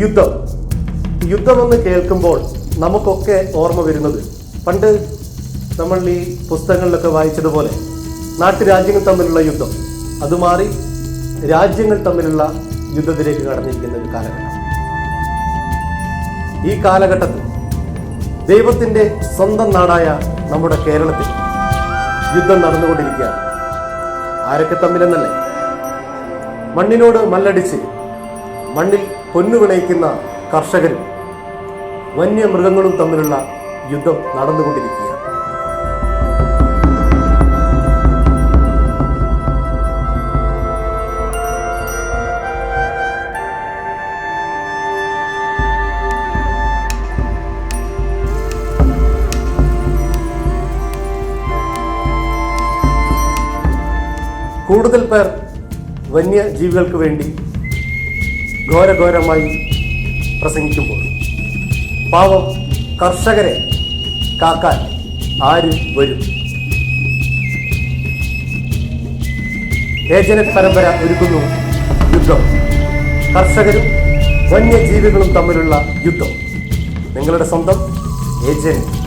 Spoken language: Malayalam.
യുദ്ധം. യുദ്ധമെന്ന് കേൾക്കുമ്പോൾ നമുക്കൊക്കെ ഓർമ്മ വരുന്നത്. പണ്ട് നമ്മൾ ഈ പുസ്തകങ്ങളിലൊക്കെ വായിച്ചതുപോലെ നാട്ടുരാജ്യങ്ങൾ തമ്മിലുള്ള യുദ്ധം. അത് മാറി രാജ്യങ്ങൾ തമ്മിലുള്ള യുദ്ധത്തിലേക്ക് കടന്നിരിക്കുന്ന ഒരു കാലഘട്ടം. ഈ കാലഘട്ടത്തിൽ ദൈവത്തിന്റെ സ്വന്തം നാടായ നമ്മുടെ കേരളത്തിൽ യുദ്ധം നടന്നുകൊണ്ടിരിക്കുകയാണ്. ആരൊക്കെ തമ്മിലെന്നല്ലേ? മണ്ണിനോട് മല്ലടിച്ച് മണ്ണിൽ പൊന്നു വിളയിക്കുന്ന കർഷകരും വന്യമൃഗങ്ങളും തമ്മിലുള്ള യുദ്ധം നടന്നുകൊണ്ടിരിക്കുകയാണ്. കൂടുതൽ പേർ വന്യജീവികൾക്ക് വേണ്ടി ഘോരഘോരമായി പ്രസംഗിക്കുമ്പോൾ പാവം കർഷകരെ കാക്കാൻ ആര് വരും? ഏജന പരമ്പര ഒരുക്കുന്നു യുദ്ധം. കർഷകരും വന്യജീവികളും തമ്മിലുള്ള യുദ്ധം. നിങ്ങളുടെ സ്വന്തം ഏജന്റ്